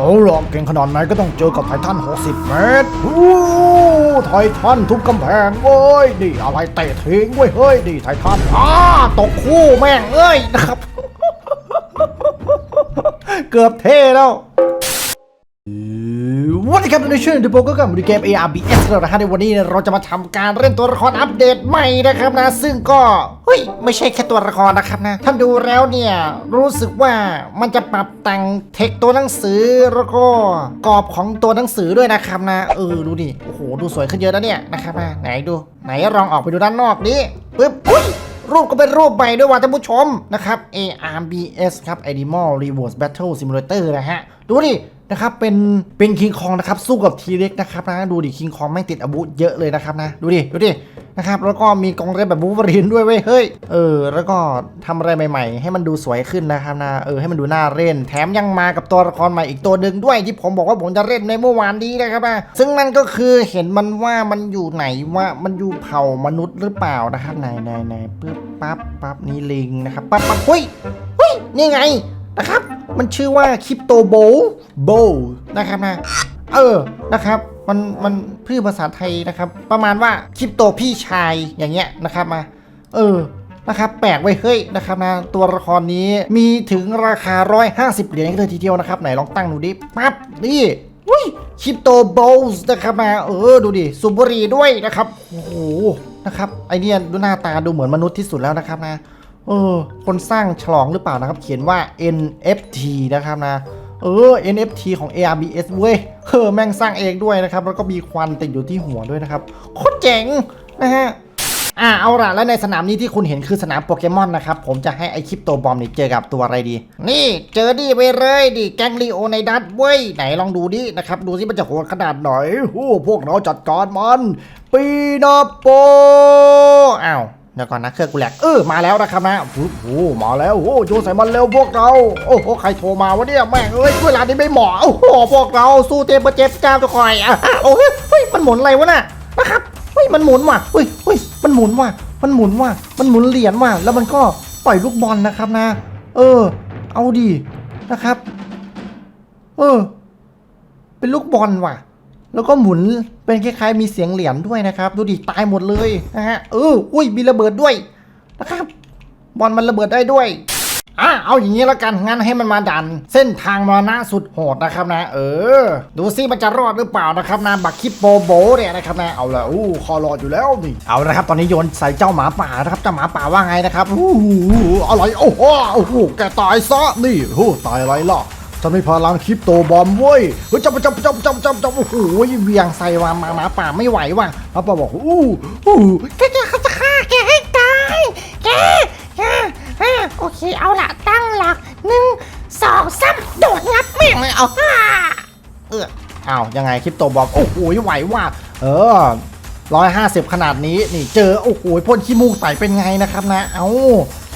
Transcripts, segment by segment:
เอาล่ะเก่งขนาดไหนก็ต้องเจอกับไททัน 60 เมตรโอ้ไททันทุบกำแพงเว้ยนี่อะไรเตะทิ้งเว้ยเฮ้ยนี่ไททันอ้าตกคู่แม่งเอ้ยนะครับ เกือบเท่แล้ว วันนี้ครับในช่วงดูโปก็กับดูเกม ARBS แล้วนะฮะในวันนี้เราจะมาทำการเล่นตัวละครอัปเดตใหม่นะครับนะ ซึ่งก็เฮ้ยไม่ใช่แค่ตัวละครนะครับนะ ท่านดูแล้วเนี่ย รู้สึกว่ามันจะปรับแต่งเทคตัวหนังสือแล้วก็กรอบของตัวหนังสือด้วยนะครับนะเออดูดิโอ้โหดูสวยขึ้นเยอะแล้วเนี่ยนะครับนะไหนดู ไหนลองออกไปดูด้านนอกดิปึ๊บอุ้ยรูปก็เป็นรูปใหม่ด้วยว่ะท่านผู้ชมนะครับ ARBS ครับ Animal Rewards Battle Simulator นะฮะ ดูดิ นะครับเป็นเป็นคิงคองนะครับสู้กับทีเล็กนะครับนะดูดิคิงคองแม่ติดอาวุธเยอะเลยนะครับนะดูดิดูดินะครับแล้วก็มีกองเล็บแบบบูฟรินด้วยเว้ยเฮ้ยเออแล้วก็ทำอะไรใหม่ ๆ ให้มันดูสวยขึ้นนะครับนะเออให้มันดูน่าเล่น แถมยังมากับตัวละครใหม่อีกตัวหนึ่งด้วยที่ผมบอกว่าผมจะเล่นในเมื่อวานนี้นะครับนะซึ่งนั่นก็คือเห็นมันว่ามันอยู่ไหนว่ามันอยู่เผ่ามนุษย์หรือเปล่านะครับไหนไหนไหนปึ๊บปั๊บปั๊บนี่ลิงนะครับปั๊บปั๊บเฮ้ยเฮ้ยนี่ไง นะครับ มันชื่อว่าคริปโตโบโบนะครับนะ เออ นะครับ มัน มันพือภาษาไทยนะครับ ประมาณว่าคริปโตพี่ชายอย่างเงี้ยนะครับมา เออ นะครับ แปลกไว้เฮ้ย นะครับนะ ตัวละครนี้มีถึงราคา 150 เหรียญเลยทีเดียวนะครับ ไหนลองตั้งดูดิ ปั๊บ นี่อุ้ยคริปโตโบลส์นะครับมา เออ ดูดิสูบบุหรีด้วยนะครับ โอ้โห นะครับ ไอเนี่ยดูหน้าตาดูเหมือนมนุษย์ที่สุดแล้วนะครับนะ เออ คนสร้างฉลองหรือเปล่านะครับ เขียนว่า NFT นะครับนะ เออ NFT ของ ARBS เว้ยเออแม่งสร้างเองด้วยนะครับ แล้วก็มีควันติดอยู่ที่หัวด้วยนะครับ โคตรเจ๋งนะฮะอ่าเอาล่ะแล้วในสนามนี้ที่คุณเห็นคือสนามโปเกมอนนะครับ ผมจะให้ไอคริปโตบอมนี่เจอกับตัวอะไรดี นี่เจอดิไปเลยดิแกงลีโอในดัตเว้ย ไหนลองดูดินะครับ ดูสิมันจะโหดขนาดไหนโอ้พวกเราจัดการมัน ปีนาโปอ้าว เดี๋ยวก่อนนะเครื่องกูแหลกเออมาแล้วนะครับนะโอ้โหมาแล้วโอ้โยนใส่มันเร็วพวกเรา โอ้โหใครโทรมาวะเนี่ยแม่งเอ้ยเวลานี้ไม่เหมาะโอ้โหพวกเราสู้เต็มประเจ็บจ้าวจะคอยอะโอ้ยเฮ้ยมันหมุนอะไรวะน่ะนะครับเฮ้ยมันหมุนว่ะเฮ้ยเฮ้ยมันหมุนว่ะ มันหมุนว่ะ มันหมุนเหรียญว่ะแล้วมันก็ปล่อยลูกบอลนะครับนะ เออ เอาดีนะครับ เออ เป็นลูกบอลว่ะ แล้วก็หมุนเป็นคล้ายๆมีเสียงเหรียญด้วยนะครับ ดูดิตายหมดเลยนะฮะเอออุ้ยมีระเบิดด้วยนะครับบอลมันระเบิดได้ด้วยอะเอาอย่างนี้แล้วกันงั้นให้มันมาดัน เส้นทางมรณะสุดโหดนะครับนะ เออ ดูซิมันจะรอดหรือเปล่านะครับนะบักคิปโปโบเนี่ยนะครับนะเอาละอู้คอรอดอยู่แล้วนี่เอาละครับ ตอนนี้โยนใส่เจ้าหมาป่านะครับเจ้าหมาป่าว่าไงนะครับอู้หูอะไรโอ้โหโอ้โหแกตายซะนี่โอ้ตายอะไรล่ะ ฉันมีพลังคริปโตบอมเว้ยเฮ้ยจับจับจับจับจับจับโอ้โหเวียงใส่วามาหมาป่าไม่ไหวว่ะหมาป่าบอกอู้อู้แกจะเขาจะฆ่าแกให้ตายแกแกอ่าโอเคเอาละตั้งหลักหนึ่งสองสามโดดงับแม่งเลยเอาฮ่าเอออ้ายังไงคริปโตบอมโอ้โหไหวว่ะเออร้อยห้าสิบขนาดนี้นี่เจอโอ้โหพ่นขี้มูกใส่เป็นไงนะครับนะ เอา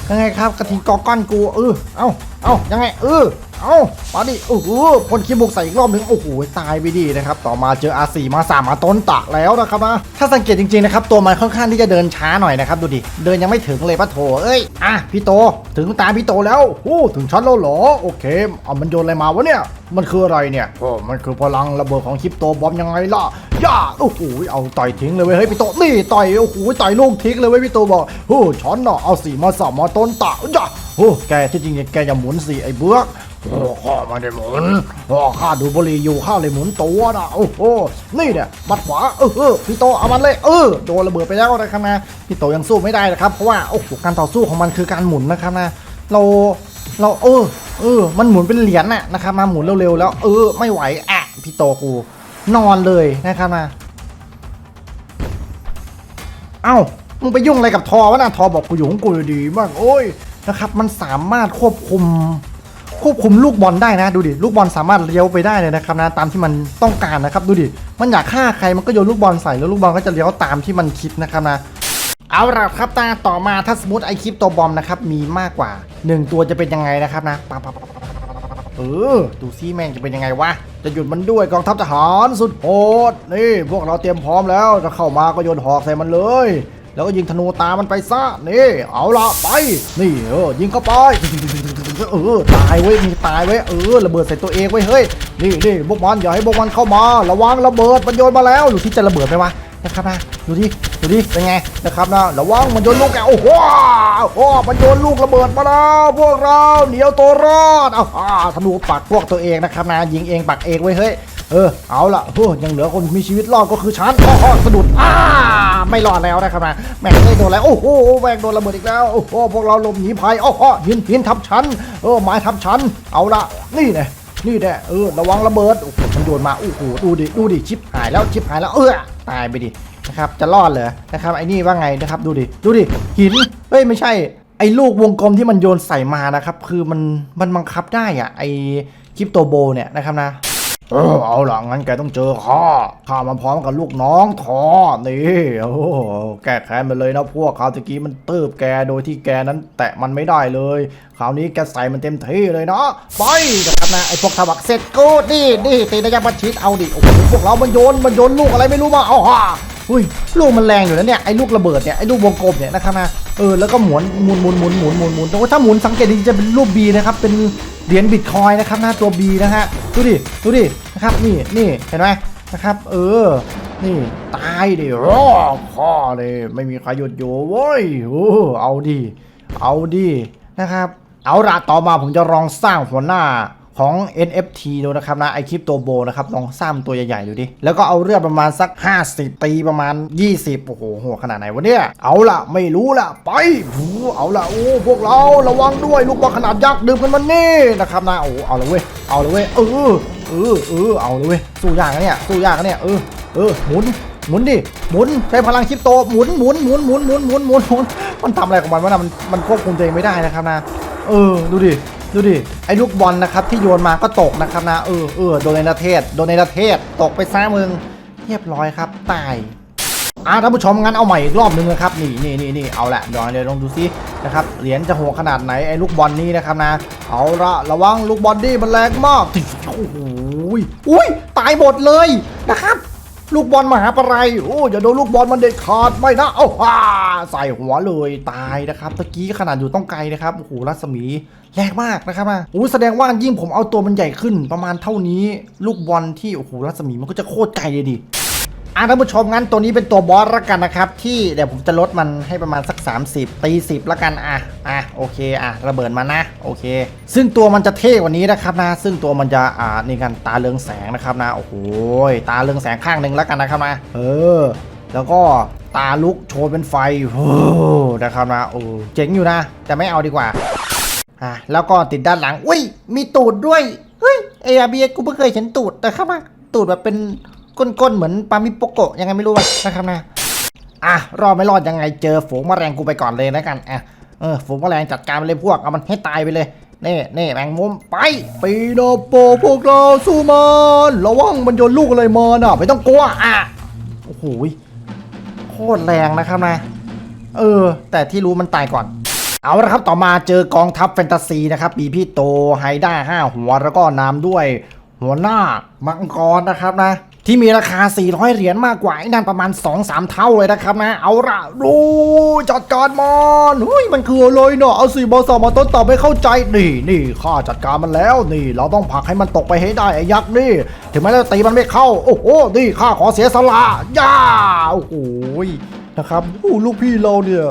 ยังไงครับกระทิงกอก้อนกูเออเอาเอายังไงเออ เอามาดิโอ้โหพ่นขี้มูกใส่อีกรอบหนึ่งโอ้โหตายไปดีนะครับ ต่อมาเจออาซีมาสามมาต้นตะแล้วนะครับนะถ้าสังเกตจริงๆนะครับตัวมันค่อนข้างที่จะเดินช้าหน่อยนะครับดูดิเดินยังไม่ถึงเลยปะโถเอ้ยอะพี่โต ถึงตาพี่โตแล้วโอ้ถึงชั้นแล้วเหรอโอเคเอามันโยนอะไรมาวะเนี่ย มันคืออะไรเนี่ยโอ้มันคือพลังระเบิดของคริปโตบอมยังไงล่ะย่าโอ้โหเอาต่อยทิ้งเลยเว้ยเฮ้ยพี่โตนี่ต่อยโอ้โหต่อยลูกทิ้งเลยเว้ยพี่โตบอกโอ้ช้อนเนาะเอาสีมาสับมาต้นตะย่าโอ้แกที่จริงแกอย่าหมุนสิไอ้เบือก โอ้ข้ามาได้หมุนโอ้ข้าดูบุหรี่อยู่ข้าเลยหมุนตัวนะโอ้โหนี่เนี่ยบัดขวาเออเออพี่โตเอามันเลยเออโดนระเบิดไปแล้วนะครับนะพี่โตยังสู้ไม่ได้นะครับเพราะว่าโอ้โหการต่อสู้ของมันคือการหมุนนะครับนะเราเราเออเออ มันหมุนเป็นเหรียญน่ะนะครับมาหมุนเร็วๆแล้ว เออ ไม่ไหวอะพี่โตกู นอนเลยนะครับมาเอ้ามึงไปยุ่งอะไรกับทอวะนะทอบอกกูอยู่ของกูดีมากโอ้ยนะครับ มันสามารถควบคุม ควบคุมลูกบอลได้นะดูดิลูกบอลสามารถเลี้ยวไปได้เลยนะครับนะตามที่มันต้องการนะครับดูดิมันอยากฆ่าใครมันก็โยนลูกบอลใส่แล้วลูกบอลก็จะเลี้ยวตามที่มันคิดนะครับนะเอาละครับตาต่อมาถ้าสมมติไอคลิปตัวบอมนะครับมีมากกว่า 1 ตัวจะเป็นยังไงนะครับนะปั๊บปั๊บปั๊บปั๊บเออดูซิแม่งจะเป็นยังไงวะ จะหยุดมันด้วยกองทัพทหารสุดโหดนี่พวกเราเตรียมพร้อมแล้วจะเข้ามาก็โยนหอกใส่มันเลย แล้วก็ยิงธนูตามมันไปซะนี่เอาละไป นี่เออยิงเข้าไป เออตายเว้ยมีตายเว้ยเออระเบิดใส่ตัวเองเว้ยเฮ้ยนี่นี่พวกมันอย่าให้พวกมันเข้ามา ระวังระเบิดมันโยนมาแล้วอยู่ที่จะระเบิดไหมวะนะครับนะดูดิดูดิเป็นไงนะครับนะระวังมันโยนลูกแกโอ้โหโอ้มันโยนลูกระเบิดมาแล้วพวกเราเหนียวตัวรอดเอาอ่าธนูปักพวกตัวเองนะครับนะยิงเองปักเองเว้ยเฮ้ยเออเอาละเฮ้ยยังเหลือคนมีชีวิตรอดก็คือฉันอ้ออ้อสะดุดอ่า ไม่รอดแล้วนะครับนะแม่งไม่โดนแล้วโอ้โหแม่งโดนระเบิดอีกแล้วโอ้โหพวกเราหลบหนีภัยอ้ออ้อหินหินทับฉันเออไม้ทับฉันเอาละนี่แน่นี่แน่เออระวังระเบิดโอ้โหมันโยนมาโอ้โหดูดิดูดิชิปหายแล้วชิปหายแล้วเออตายไปดินะครับจะรอดเหรอนะครับไอ้นี่ว่าไงนะครับดูดิดูดิหินเฮ้ยไม่ใช่ไอ้ลูกวงกลมที่มันโยนใส่มานะครับคือมันมันบังคับได้อะไอ้คริปโตโบเนี่ยนะครับนะ เออเอาล่ะงั้นแกต้องเจอข้าข้ามาพร้อมกับลูกน้องทอนี่โอ้แก้แค้นไปเลยนะพวกคราวตะกี้มันตืบแกโดยที่แกนั้นแตะมันไม่ได้เลยคราวนี้แกใส่มันเต็มที่เลยเนาะไปนะครับนะไอ้พวกทบักเสร็จกูนี่นี่ตีระยะประชิดเอาดิโอ้โหพวกเรามันโยนมันโยนลูกอะไรไม่รู้มาเอาฮ่าอุ้ยลูกมันแรงอยู่นะเนี่ยไอ้ลูกระเบิดเนี่ยไอ้ลูกวงกลมเนี่ยนะครับนะ เออแล้วก็หมุนหมุนหมุนหมุนหมุนหมุนหมุนแต่ว่าถ้าหมุนสังเกตดีจะเป็นรูปบีนะครับเป็นเหรียญบิตคอยนะครับหน้าตัวบีนะฮะดูดิดูดินะครับนี่นี่เห็นไหมนะครับ เออ นี่ตายดิรอข้อเลยไม่มีใครหยุดอยู่เว้ยโอ้เอาดิเอาดินะครับ เอาละต่อมาผมจะลองสร้างหัวหน้า ของ NFT ดูนะครับนะไอคลิปตัวโบนะครับลองสร้างตัวใหญ่ๆดูดิ แล้วก็เอาเลือดประมาณสัก 50 ตีประมาณ 20 โอ้โหโหขนาดไหนวะเนี่ย เอาละไม่รู้ละไปเอาละโอ้พวกเราระวังด้วยลูกบอลขนาดยักษ์ดื่มกันมันนี่นะครับนะโอ้เอาละเว้ยเอาละเว้ยเออเออเออเอาละเว้ยสู้ยากนเนี่ยสู้ยากนเนี่ยเออเออหมุนหมุนดิหมุนใช้พลังคริปโตหมุนหมุนหมุนหมุนหมุนหมุนหมุนมันทำอะไรของมันวะนะมันมันควบคุมตัวเองไม่ได้นะครับนะเออดูดิ ดูดิ ไอ้ลูกบอลนะครับที่โยนมาก็ตกนะครับนะเออเออโดนในประเทศโดนในประเทศตกไปซ้ายมึงเรียบร้อยครับตายอ่าท่านผู้ชมงั้นเอาใหม่อีกรอบหนึ่งนะครับนี่นี่นี่นี่เอาละเดี๋ยวเดี๋ยวลองดูซินะครับเหรียญจะโหดขนาดไหนไอ้ลูกบอลนี้นะครับนะ เอาละระวังลูกบอลนี่มันแรงมากโอ้โหอุ้ยตายหมดเลยนะครับ ลูกบอลมหาปรายโอ้อย่าโดนลูกบอลมันเด็ดขาดไม่นะเอาฮ่าใส่หัวเลยตายนะครับตะกี้ขนาดอยู่ต้องไกลนะครับโอ้โหรัศมีแรงมากนะครับอะโอ้แสดงว่ายิ่งผมเอาตัวมันใหญ่ขึ้นประมาณเท่านี้ ลูกบอลที่โอ้โหรัศมีมันก็จะโคตรไกลเลยดิ อะท่านผู้ชมงั้นตัวนี้เป็นตัวบอสละกันนะครับ ที่เดี๋ยวผมจะลดมันให้ประมาณสัก 30 ตี 10ละกันอะอะโอเคอะระเบิดมานะโอเค ซึ่งตัวมันจะเท่กว่านี้นะครับนะ ซึ่งตัวมันจะอ่านี่กันตาเรืองแสงนะครับนะโอ้โหตาเรืองแสงข้างหนึ่งล้วกันนะครับนะเออ แล้วก็ตาลุกโชว์เป็นไฟโอ้นะครับนะโอ้เจ๋งอยู่นะ แต่ไม่เอาดีกว่าอะแล้วก็ติดด้านหลังอุ้ยมีตูดด้วยเฮ้ยเออาบีกูเพิ่งเคยเห็นตูดนะครับนะตูดแบบเป็น ก้นๆเหมือนปามิโปโกะยังไงไม่รู้อะนะครับนะอะรอดไม่รอดยังไงเจอฝูงแมลงกูไปก่อนเลยนะกันอะเออฝูงแมลงจัดการไปเลยพวกเอามันให้ตายไปเลยนี่นี่แมงมุมไปปีโนโปพวกเราสู้มันระวังมันโยนลูกอะไรมาน่ะไม่ต้องกลัวอะโอ้โหโคตรแรงนะครับนะ เออ แต่ที่รู้มันตายก่อน เอาละครับต่อมาเจอกองทัพแฟนตาซีนะครับมีพี่โตไฮด้าห้าหัวแล้วก็นำด้วย หัวหน้ามังกรนะครับนะ ที่มีราคา 400 เหรียญมากกว่าไอ้นั่นประมาณ 2-3 เท่าเลยนะครับนะ เอาละดูจัดการมันเฮ้ยมันคืออะไรเนาะเอาสี่บอสมาต้นต่อไม่เข้าใจนี่นี่ข้าจัดการมันแล้วนี่ เราต้องผลักให้มันตกไปให้ได้ไอ้ยักษ์นี่ ถึงแม้เราตีมันไม่เข้า โอ้โหนี่ข้าขอเสียสละย่าโอ้โหนะครับโอ้ลูกพี่เราเนี่ย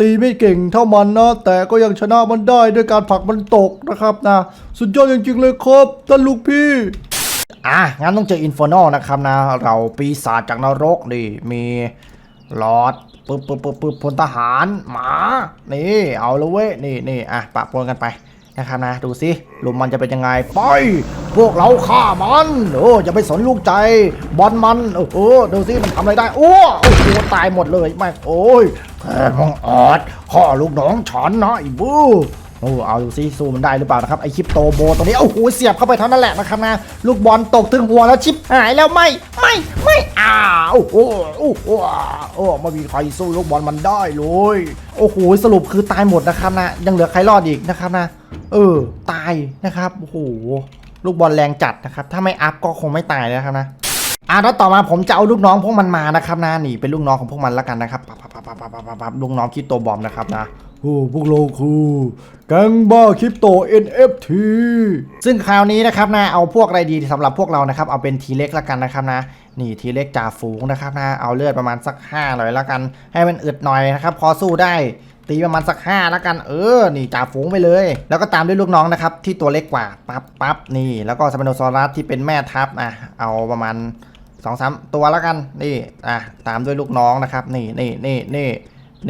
ตีไม่เก่งเท่ามันนะ แต่ก็ยังชนะมันได้ด้วยการผลักมันตกนะครับนะ สุดยอดจริงๆเลยครับท่านลูกพี่อะงั้นต้องเจออินฟ r ร์นอนะครับนะ เราปีศาจจากนรกนี่มีหลอดปึ๊บปึ๊บปึ๊บปึ๊บพลทหารหมา นี่ เอาละเว้ย นี่นี่อะปะปนกันไปนะครับนะ ดูสิลุมมันจะเป็นยังไงไปพวกเราฆ่ามันโอ้อย่าไปสนลูกใจบอลมันโอ้โหดูสิมันทำอะไรได้ โอ้โอ้โหตายหมดเลยไม่โอ้ย แค่มองออดข้อลูกน้องฉันนะไอ้บูโอ้เอาดูซิสู้มันได้หรือเปล่านะครับไอคลิปโตโบตรงนี้โอ้โหเสียบเข้าไปเท่านั้นแหละนะครับนะลูกบอลตกถึงหัวแล้วชิปหายแล้วไม่ไม่ไม่อ้าวโอ้โหโอ้โหโอ้ไม่มีใครสู้ลูกบอลมันได้เลยโอ้โหสรุปคือตายหมดนะครับนะยังเหลือใครรอดอีกนะครับนะ เออตายนะครับโอ้โหลูกบอลแรงจัดนะครับถ้าไม่อัพก็คงไม่ตายนะครับนะอะแล้วต่อมาผมจะเอาลูกน้องพวกมันมานะครับนะนี่เป็นลูกน้องของพวกมันแล้วกันนะครับ ปั๊บปั๊บปั๊บปั๊บลูกน้องคริปโตบอมนะครับนะโอ้พวกเราคือแก๊งบ้าคริปโต NFT ซึ่งคราวนี้นะครับนะเอาพวกอะไรดีสำหรับพวกเรานะครับ เอาเป็นทีเล็กแล้วกันนะครับนะนี่ทีเล็กจ่าฝูงนะครับนะเอาเลือดประมาณสัก5หน่อยแล้วกัน ให้มันอึดหน่อยนะครับพอสู้ได้ตีประมาณสักห้าแล้วกันเออ นี่จ่าฝูงไปเลย แล้วก็ตามด้วยลูกน้องนะครับ ที่ตัวเล็กกว่า ปั๊บปั๊บนี่ แล้วก็สเปนโนซอรัสที่เป็นแม่ทัพอะเอาประมาณ สองสามตัวแล้วกันนี่อะตามด้วยลูกน้องนะครับ นี่นี่นี่นี่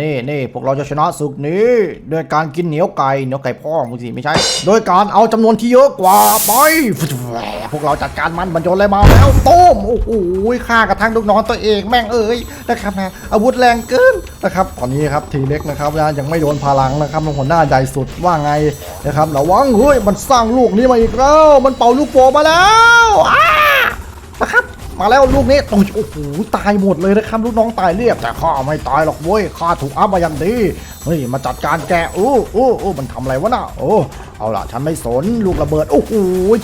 นี่นี่พวกเราจะชนะศึกนี้ โดยการกินเหนียวไก่เหนียวไก่พ่อมึงสิไม่ใช่ โดยการเอาจำนวนที่เยอะกว่าไป พวกเราจัดการมันบรรจงเลยมาแล้วต้มโอ้โหฆ่ากระทั่งลูกน้องตัวเองแม่งเอ้ยนะครับนะอาวุธแรงเกินนะครับตอนนี้ครับทีเล็กนะครับนะยังไม่โดนพลังนะครับหัวหน้าใหญ่สุดว่าไงนะครับระวังเฮ้ยมันสร้างลูกนี้มาอีกแล้วมันเป่าลูกโป่งมาแล้วอ้านะครับ มาแล้วลูกนี้โอ้โอ้โหตายหมดเลยนะครับลูกน้องตายเรียบแต่ข้าไม่ตายหรอกเว้ยข้าถูกอัพมาอย่างดีเฮ้ยมาจัดการแกอู้อู้อู้มันทำอะไรวะน่ะโอ้ เอาล่ะ ฉันไม่สนลูกระเบิด โอ้โห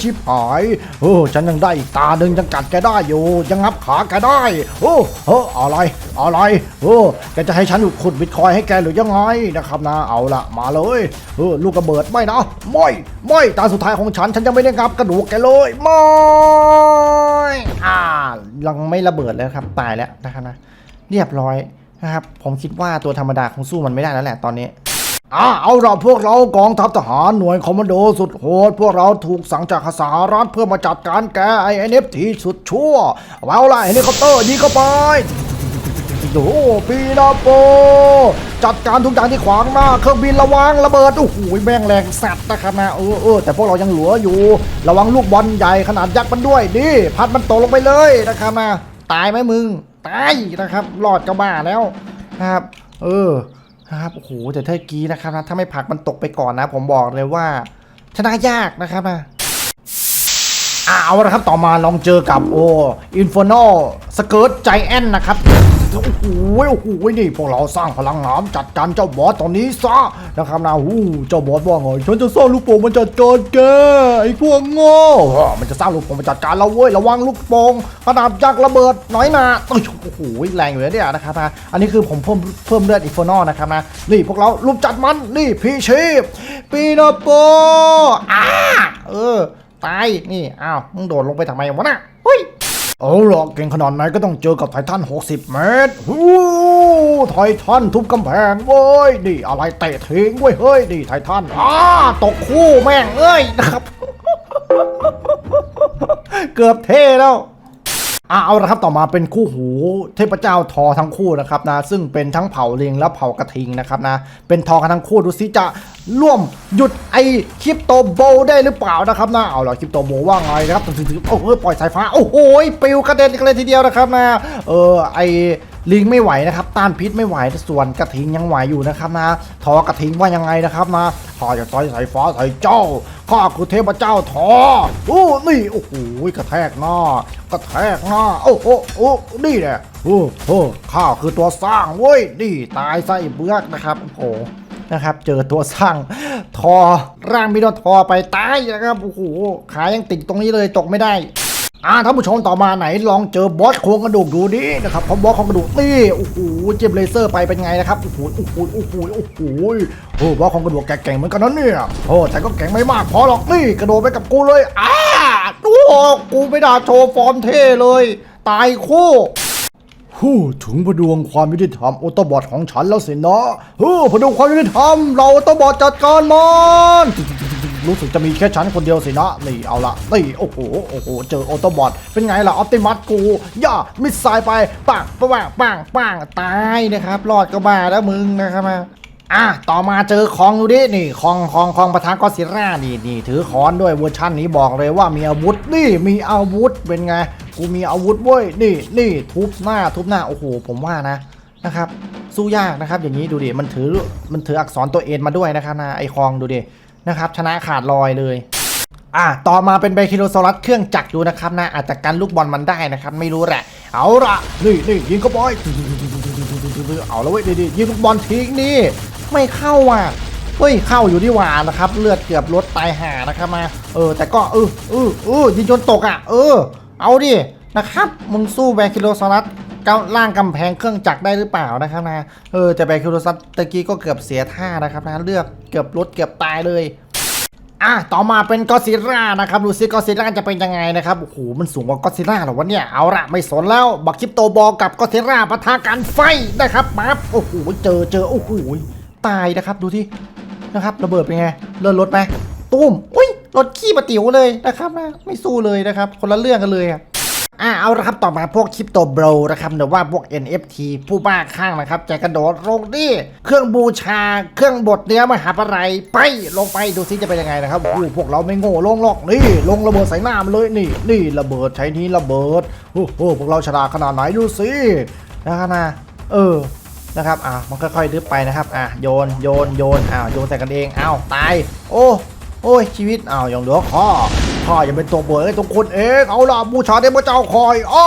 ชิบหายโอ้ฉันยังได้อีกตาหนึ่งยังกัดแกได้อยู่ ยังงับขาแกได้ โอ้เฮ้ออะไรอะไรโอ้แกจะให้ฉันขุดบิตคอยให้แกหรือยังไงนะครับนะเอาล่ะมาเลยเออลูกระเบิดไม่นะไม่ไม่ตาสุดท้ายของฉันฉันยังไม่ได้งับกระดูกแกเลยไม่อ่ายังไม่ระเบิดเลยครับตายแล้วนะครับนะเรียบร้อยนะครับผมคิดว่าตัวธรรมดาคงสู้มันไม่ได้แล้วแหละตอนนี้ อ่าเอาเราพวกเรากองทัพทหารหน่วยคอมมานโดสุดโหด พวกเราถูกสั่งจากสหรัฐเพื่อมาจัดการแกไอเอ็นเอฟทีสุดชั่ว เอาละเฮลิคอปเตอร์ยิงเข้าไปโอ้ปีนาโป จัดการทุกอย่างที่ขวางหน้า เครื่องบินระวังระเบิด โอ้โหแม่งแรงสัตว์นะครับนะเออเออแต่พวกเรายังเหลืออยู่ ระวังลูกบอลใหญ่ขนาดยักษ์มันด้วยดิพัดมันตกลงไปเลยนะครับนะตายไหมมึง ตายนะครับรอดก็บ้าแล้วนะครับ เออ นะครับโอ้โหแต่ถ้ากี้นะครับนะถ้าไม่ผลักมันตกไปก่อนนะ ผมบอกเลยว่า ชนะยากนะครับนะอ่าเอาละครับต่อมาลองเจอกับโอ้อินฟ r นอลสเกิร์ตใจแอนนะครับ โอ้โหโอ้โหนี่พวกเราสร้างพลังน้ำจัดการเจ้าบอสตอนนี้ซะนะครับนะอู้เจ้าบอสว่าไงฉันจะสร้างลูกโป่งมาจัดการแกไอ้พวกโง่อะมันจะสร้างลูกโป่งมาจัดการเราเว้ยระวังลูกโป่งขนาดยักษ์ระเบิดน้อยหนาโอ้โหแรงอยู่แล้วเนี่ยนะครับนะอันนี้คือผมเพิ่มเพิ่มเลือดอินฟ r น l นะครับนะนี่พวกเราลุมจัดมันนี่พี่ชีพปีนาโปอ่าเออตายนี่อ้าวมึงโดดลงไปทำไมวะน่ะเฮ้ย เอาหรอกเก่งขนาดไหนก็ต้องเจอกับไททัน 60 เมตรฮู้ไททันทุบกำแพงเว้ยนี่อะไรเตะทิ้งเว้ยเฮ้ยนี่ไททันอ้าตกคู่แม่งเอ้ยนะครับ เกือบเท่แล้ว อะเอาละครับต่อมาเป็นคู่หูเทพเจ้าทอทั้งคู่นะครับนะซึ่งเป็นทั้งเผ่าลิงและเผ่ากระทิงนะครับนะเป็นทอกันทั้งคู่ดูซิจะร่วมหยุดไอคริปโตโบได้หรือเปล่านะครับนะเอาละคริปโตโบว่าไงนะครับถึงๆโอ้โหปล่อยสายฟ้าโอ้โหปิวกระเด็นกันเลยทีเดียวนะครับนะเออไอ ลิงไม่ไหวนะครับต้านพิษไม่ไหวแต่ส่วนกระทิงยังไหวอยู่นะครับนะทอกระทิงว่ายังไงนะครับนะข้าจะต่อยสายฟ้าใส่เจ้าข้าคือเทพเจ้าทอโอ้นี่โอ้โหกระแทกหน้ากระแทกหน้าโอ้โหโอ้นี่แหละโอ้โหข้าคือตัวสร้างเว้ยนี่ตายไส้เบือกนะครับโอ้โหนะครับเจอตัวสร้างทอร่างมิโดนทอไปตายนะครับโอ้โหขายังติดตรงนี้เลยตกไม่ได้ อ่าท่านผู้ชมต่อมาไหนลองเจอบอสโครงกระดูกดูดินะครับเพราบอสโครงกระดูกนี่โอ้โหเจ็บเลเซอร์ไปเป็นไงนะครับโอ้โหโอ้โหโอ้โหโอ้โหโอ้บอสโครงกระดูกแกเก่งเหมือนกันนะเนี่ยโอ้แต่ก็เก่งไม่มากพอหรอกนี่กระโดดไปกับกูเลยอ้าโอ้กูไม่ได้โชว์ฟอร์มเท่เลย ตายคู่ฮู้ถึงพดวงความยุติธรรมโอโตบอทของฉันแล้วสินะฮู้พดวงความยุติธรรมเราโอโตบอทจัดการมัน รู้สึกจะมีแค่ฉันคนเดียวสินะนี่เอาละนี่โอ้โหโอ้โหเจอโอโตบอทเป็นไงล่ะออปติมัสกูย่ามิสไซไปปังปังปังปังตายนะครับรอดก็บ้าแล้วมึงนะครับมาอะต่อมาเจอคองดูดินี่คองคองคองประธานก็อดซิลล่านี่นี่ถือค้อนด้วยเวอร์ชันนี้บอกเลยว่ามีอาวุธนี่มีอาวุธเป็นไงกูมีอาวุธเว้ยนี่นี่ทุบหน้าทุบหน้าโอ้โหผมว่านะนะครับสู้ยากนะครับอย่างนี้ดูดิมันถือมันถืออักษรตัวเอ็นมาด้วยนะครับนะไอคองดูดิ นะครับ ชนะขาดลอยเลย อะต่อมาเป็นไบคิโลซอรัสเครื่องจักรดูนะครับนะอาจจะกันลูกบอลมันได้นะครับ ไม่รู้แหละ เอาละนี่นี่ยิงก็บอยเอาแล้วเว้ยดีๆยิงลูกบอลทิ้งนี่ไม่เข้าอะเฮ้ยเข้าอยู่ที่หว่านะครับ เลือดเกือบลดตายห่านะครับมา เออ แต่ก็เออเออเออยิงจนตกอะ เออ เอาดินะครับมึงสู้แบคิโลซอรัส ก้าวล่างกำแพงเครื่องจักรได้หรือเปล่านะครับนะเออแต่แบคิวโลซอรัสตะกี้ก็เกือบเสียท่านะครับนะเลือกเกือบรถเกือบตายเลยอะต่อมาเป็นกอซิล่านะครับดูซิกอซิล่าจะเป็นยังไงนะครับโอ้โหมันสูงกว่ากอซิล่าเหรอวะเนี่ยเอาละไม่สนแล้วบักคริปโตบอลกับกอซิล่าปะทะกันไฟนะครับปั๊บโอ้โหเจอเจอโอ้โหตายนะครับดูที่นะครับระเบิดเป็นไงเลื่อนรถไหมตุ้มอุ้ยรถขี้ปะติ๋วเลยนะครับนะไม่สู้เลยนะครับ คนละเรื่องกันเลยอะ อ่าเอาละครับต่อมาพวกคริปโตโบรนะครับหรือว่าพวก NFT ผู้บ้าข้างนะครับจะกระโดดลงที่เครื่องบูชา เครื่องบดเนื้อมหาปไรไปลงไปดูซิจะเป็นยังไงนะครับโอ้พวกเราไม่โง่ลงหรอกนี่ ลงระเบิดใส่หน้ามันเลยนี่ นี่ระเบิดใช้นี้ระเบิดโอ้โหพวกเราฉลาดขนาดไหนดูสินะครับนะเออนะครับอะมันค่อยๆดึบไปนะครับอะโยนโยนโยนอ้าวโยนใส่กันเองอ้าวตายโอ้ โอ้ยชีวิตอ้าวยังเหลือข้อข้ายังเป็นตัวเบยตรงคนเองเอาล่ะบูชาได้พเจ้าคอยอ้อ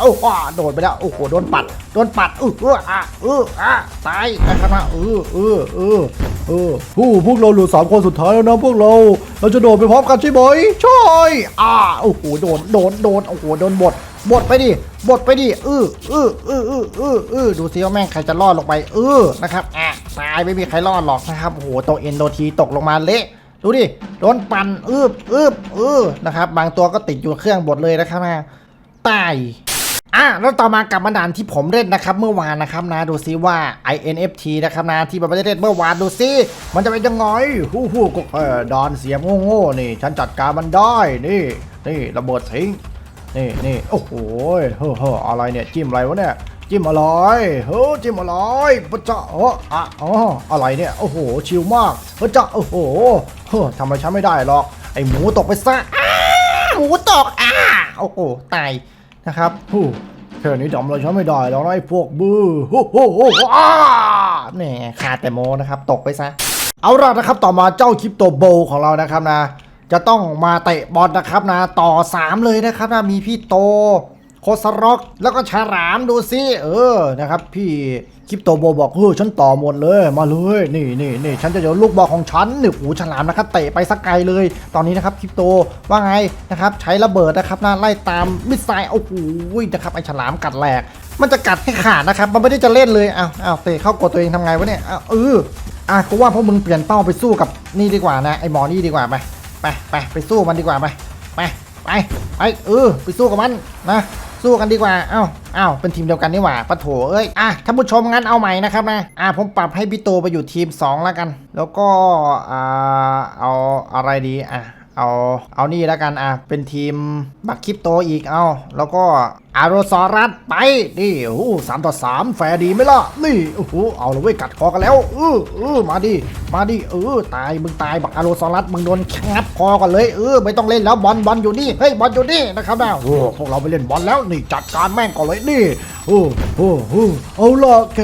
โอ้โหโดนไปแล้วโอ้โหโดนปัดโดนปัดเออเอออะเอออะตายนะครับนะเออเออเออเออผู้พวกเราเหลือสามคนสุดท้ายแล้วนะพวกเราเราจะโดดไปพร้อมกันใช่ไหมใช่อ่าโอ้โหโดนโดนโดนโอ้โหโดนบดบดไปดิบดไปดิเออเออเออเออเออเออดูซิว่าแม่งใครจะรอดลงไปเออนะครับอะตายไม่มีใครรอดหรอกนะครับโอ้โหตัวเอ็นโดทีตกลงมาเละ ดูดิ โดนปั่นอืบอืบอือนะครับ บางตัวก็ติดอยู่เครื่องบดเลยนะครับนะตายอะแล้วต่อมากับบันดาลที่ผมเล่นนะครับ เมื่อวานนะครับนะดูซิว่า INFT นะครับนะที่ผมไม่ได้เล่นเมื่อวานดูซิมันจะเป็นยังไงฮู้ฮู้ก็เออดอนเสียงโง่ๆนี่ ฉันจัดการมันได้นี่นี่ระเบิดทิ้งนี่นี่โอ้โหเฮ้อเฮ้ออะไรเนี่ยจิ้มอะไรวะเนี่ย จิ้มอะไรเฮ้อจิ้มอะไรพระเจ้าอออะอ๋ออะไรเนี่ยโอ้โหชิลมากพระเจ้าโอ้โหเฮ้อทำอะไรฉันไม่ได้หรอกไอหมูตกไปซะหมูตกอ่าโอ้โหตายนะครับฮู้แค่นี้ทำอะไรฉันไม่ได้หรอกนะไอพวกบื้อฮู้ฮู้อ้าแหม่ขาดแต่โมนะครับ ตกไปซะ เอาล่ะนะครับ ต่อมาเจ้าคริปโตโบของเรานะครับนะ จะต้องมาเตะบอลนะครับนะ ต่อ 3 เลยนะครับนะ มีพี่โต โคสร็อก แล้วก็ฉลามดูซิเออนะครับ พี่คริปโตโบบอกเฮ้ยฉันต่อหมดเลยมาเลยนี่นี่นี่ฉันจะโยนลูกบอลของฉันนี่หูฉลามนะครับเตะไปสักไกลเลย ตอนนี้นะครับคริปโตว่าไงนะครับ ใช้ระเบิดนะครับนะไล่ตามมิสไซล์โอ้โหนะครับไอฉลามกัดแหลก มันจะกัดให้ขาดนะครับ มันไม่ได้จะเล่นเลยอ้าวอ้าวเตะเข้ากดตัวเองทำไงวะเนี่ยอ้าวเอออะกูว่าพวกมึงเปลี่ยนเป้าไปสู้กับนี่ดีกว่านะไอหมอนี่ดีกว่าไปไปไปไปสู้มันดีกว่าไปไปไปไปเออไปสู้กับมันนะ สู้กันดีกว่า เอ้าเอ้าเป็นทีมเดียวกันนี่หว่าปะโถเอ้ย อะท่านผู้ชมงั้นเอาใหม่นะครับนะ อะผมปรับให้พี่โตไปอยู่ทีม 2 แล้วกัน แล้วก็ อ่า เอาอะไรดี อะ เอาเอานี่แล้วกันอะ เป็นทีมบักคริปโตอีกเอาแล้วก็อารซอรัสไป นี่โอ้สามต่อสามแฟร์ดีไหมล่ะ นี่โอ้โหเอาเลยเว้ยกัดคอกันแล้วเออเออมาดิมาดิเออตายมึงตายบักอารซอรัสมึงโดนงับคอกันเลยเออไม่ต้องเล่นแล้วบอลบอลอยู่นี่เฮ้ยบอลอยู่นี่นะครับนะโอ้พวกเราไปเล่นบอลแล้วนี่จัดการแม่งก่อนเลยนี่โอ้โอ้โอ้เอาล่ะแก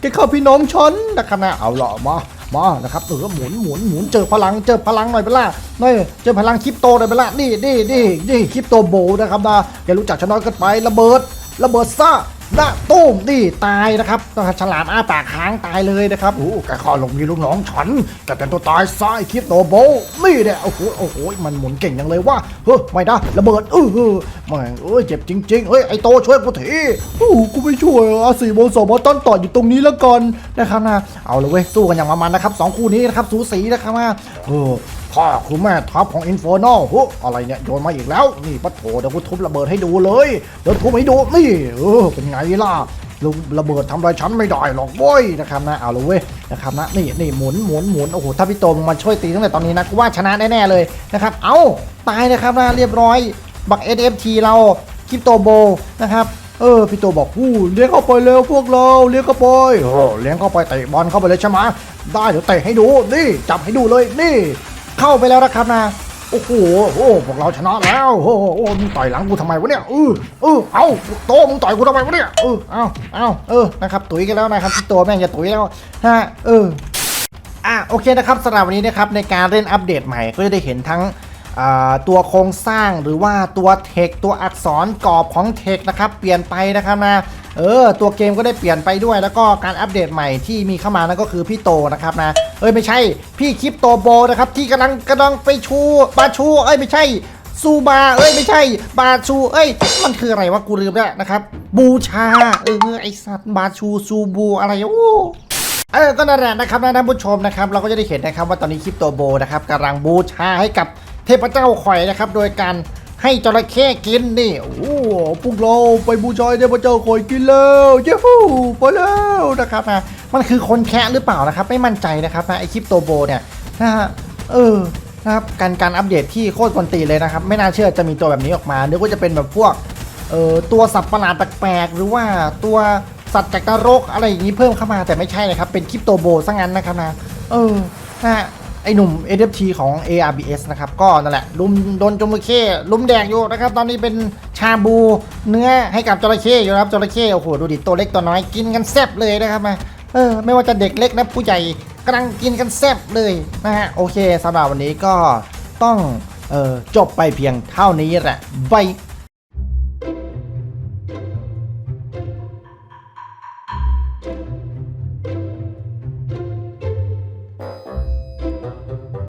แกเข้าพี่น้องฉันนะครับนะเอาล่ะมา มานะครับเออหมุนหมุนหมุนเจอพลังเจอพลังหน่อยเปล่านี่เจอพลังคริปโตหน่อยเปล่านี่นี่นี่นี่คริปโตโบนะครับนะแกรู้จักชนน้อยกันไประเบิดระเบิดซ่า นะตุ้มนี่ตายนะครับฉลามอ้าปากค้างตายเลยนะครับโอ้แกข้อลงมีลูกน้องฉันแกเป็นตัวตายซ้ายคริปโตโบนี่เนี่ยโอ้โหโอ้โหมันหมุนเก่งอย่างเลยว่าเฮ้ยไม่ได้ระเบิดเออเออแม่งเอ้ยเจ็บจริงๆเฮ้ยไอโตช่วยกูทีโอ้กูไม่ช่วยอาสี่โมงสองมาต้นต่ออยู่ตรงนี้แล้วกันนะครับนะเอาเลยเว้ยสู้กันอย่างมันๆนะครับสองคู่นี้นะครับสูสีนะครับนะเออ พ่อคือแม่ทัพของอินฟ r น l โหอะไรเนี่ยโยนมาอีกแล้ว นี่ปะโถเดี๋ยวกูทุบระเบิดให้ดูเลย เดี๋ยวทุบให้ดู นี่เออเป็นไงล่ะลูกระเบิดทำอะไรฉันไม่ได้หรอกเว้ยนะครับนะเอาเลยเว้ยนะครับนะนี่นี่หมุนหมุนหมุนโอ้โหถ้าพี่โตมมาช่วยตีตั้งแต่ตอนนี้นะกูว่าชนะแน่ๆเลยนะครับเอ้าตายนะครับนะเรียบร้อยบัก NFT เราคริปโตโบนะครับเออพี่โตบอกอู้เลี้ยงเข้าไปเร็วพวกเราเลี้ยงเข้าไปโอ้เลี้ยงเข้าไปเตะบอลเข้าไปเลยใช่ไหมได้เดี๋ยวเตะให้ดูนี่จับให้ดูเลยนี่ เข้าไปแล้วนะครับนะโอ้โหโอ้พวกเราชนะแล้วโอ้โหโอ้มึงต่อยหลังกูทำไมวะเนี่ยเออเออเอาโตมึงต่อยกูทำไมวะเนี่ยเออเอาเอาเออนะครับตุ๋ยกันแล้วนะครับพี่โตแม่งจะตุ๋ยแล้วฮะเอออะโอเคนะครับสำหรับวันนี้นะครับในการเล่นอัปเดตใหม่ก็จะได้เห็นทั้งตัวโครงสร้างหรือว่าตัวเทคตัวอักษรกรอบของเทคนะครับเปลี่ยนไปนะครับนะ เออ ตัวเกมก็ได้เปลี่ยนไปด้วย แล้วก็การอัปเดตใหม่ที่มีเข้ามานั่นก็คือพี่โตนะครับนะ เอ้ยไม่ใช่ พี่คลิปโตโบนะครับที่กำลังกำลังไปชูปาชู เอ้ยไม่ใช่ซูบาเอ้ยไม่ใช่ บาชู เอ้ย มันคืออะไรวะกูลืมแล้วนะครับ บูชา เออไอสัตว์บาชูซูบูอะไรโอ้เออก็นั่นแหละนะครับนะท่านผู้ชมนะครับ เราก็จะได้เห็นนะครับว่าตอนนี้คริปโตโบนะครับกำลังบูชาให้กับเทพเจ้าข่อยนะครับ โดยการ ให้จระเข้กินนี่ โอ้พวกเราไปบูชาให้เทพเจ้าข่อยกินแล้วเย้ฮู้ไปแล้วนะครับนะมันคือคนแคะหรือเปล่านะครับ ไม่มั่นใจนะครับนะไอคริปโตโบเนี่ยนะฮะเออนะครับการการอัปเดตที่โคตรกวนตีเลยนะครับ ไม่น่าเชื่อจะมีตัวแบบนี้ออกมานึกว่าจะเป็นแบบพวกเอ่อตัวสัตว์ประหลาดแปลกๆหรือว่าตัวสัตว์จากนรกอะไรอย่างนี้เพิ่มเข้ามาแต่ไม่ใช่นะครับ เป็นคริปโตโบซะงั้นนะครับนะเออนะฮะ ไอหนุ่ม NFT ของ ARBS นะครับ ก็นั่นแหละ ลุมโดนจมูกเข้ลุมแดกอยู่นะครับ ตอนนี้เป็นชาบูเนื้อให้กับจระเข้อยู่นะครับจระเข้โอ้โหดูดิตัวเล็กตัวน้อยกินกันแซ่บเลยนะครับนะเออไม่ว่าจะเด็กเล็กนะผู้ใหญ่กำลังกินกันแซ่บเลยนะฮะโอเคสำหรับวันนี้ก็ต้องเออจบไปเพียงเท่านี้แหละบาย